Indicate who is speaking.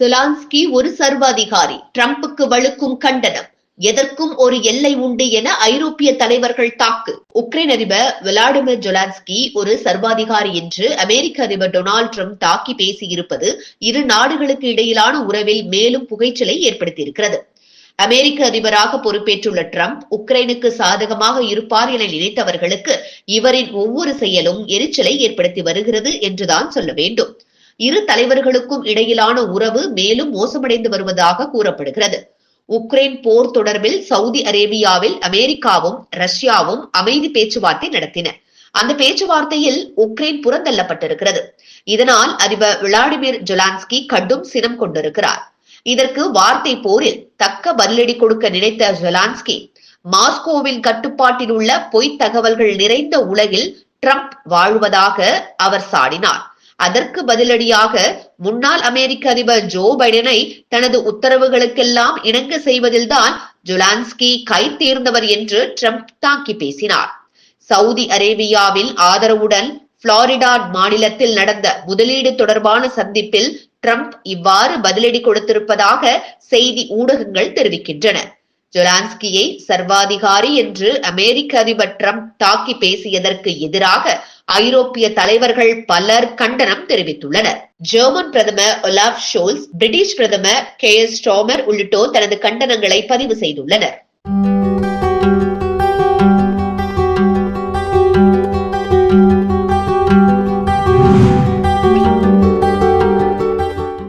Speaker 1: செலான்ஸ்கி ஒரு சர்வாதிகாரி. ட்ரம்புக்கு வலுக்கும் கண்டனம். எதற்கும் ஒரு எல்லை உண்டு என ஐரோப்பிய தலைவர்கள் தாக்கு. உக்ரைன் அதிபர் விளாடிமிர் ஜொலான்ஸ்கி ஒரு சர்வாதிகாரி என்று அமெரிக்க அதிபர் டொனால்டு ட்ரம்ப் தாக்கி பேசியிருப்பது இரு நாடுகளுக்கு இடையிலான உறவில் மேலும் புகைச்சலை ஏற்படுத்தியிருக்கிறது. அமெரிக்க அதிபராக பொறுப்பேற்றுள்ள ட்ரம்ப் உக்ரைனுக்கு சாதகமாக இருப்பார் என நினைத்தவர்களுக்கு இவரின் ஒவ்வொரு செயலும் எரிச்சலை ஏற்படுத்தி வருகிறது என்றுதான் சொல்ல வேண்டும். இரு தலைவர்களுக்கும் இடையிலான உறவு மேலும் மோசமடைந்து வருவதாக கூறப்படுகிறது. உக்ரைன் போர் தொடர்பில் சவுதி அரேபியாவில் அமெரிக்காவும் ரஷ்யாவும் அமைதி பேச்சுவார்த்தை நடத்தின. அந்த பேச்சுவார்த்தையில் உக்ரைன் புறந்தள்ளப்பட்டிருக்கிறது. இதனால் அதிபர் விளாடிமிர் ஜொலான்ஸ்கி கடும் சினம் கொண்டிருக்கிறார். இதற்கு வார்த்தை போரில் தக்க பதிலடி கொடுக்க நினைத்த ஜொலான்ஸ்கி மாஸ்கோவின் கட்டுப்பாட்டில் உள்ள பொய்த் தகவல்கள் நிறைந்த உலகில் ட்ரம்ப் வாழ்வதாக அவர் சாடினார். அதற்கு பதிலடியாக முன்னாள் அமெரிக்க அதிபர் ஜோ பைடனை தனது உத்தரவுகளுக்கெல்லாம் இணங்க செய்வதில்தான் ஜொலான்ஸ்கி கை தேர்ந்தவர் என்று ட்ரம்ப் தாக்கி பேசினார். சவுதி அரேபியாவில் ஆதரவுடன் புளாரிடா மாநிலத்தில் நடந்த முதலீடு தொடர்பான சந்திப்பில் ட்ரம்ப் இவ்வாறு பதிலடி கொடுத்திருப்பதாக செய்தி ஊடகங்கள் தெரிவிக்கின்றன. ஜொலான்ஸ்கியை சர்வாதிகாரி என்று அமெரிக்க அதிபர் டிரம்ப் தாக்கி பேசியதற்கு எதிராக ஐரோப்பிய தலைவர்கள் பலர் கண்டனம் தெரிவித்துள்ளனர். ஜெர்மன் பிரதமர் ஒலாப் ஷோல்ஸ் பிரிட்டிஷ் பிரதமர் கே எஸ் ஸ்டாமர் உள்ளிட்டோர் தனது கண்டனங்களை பதிவு செய்துள்ளனர்.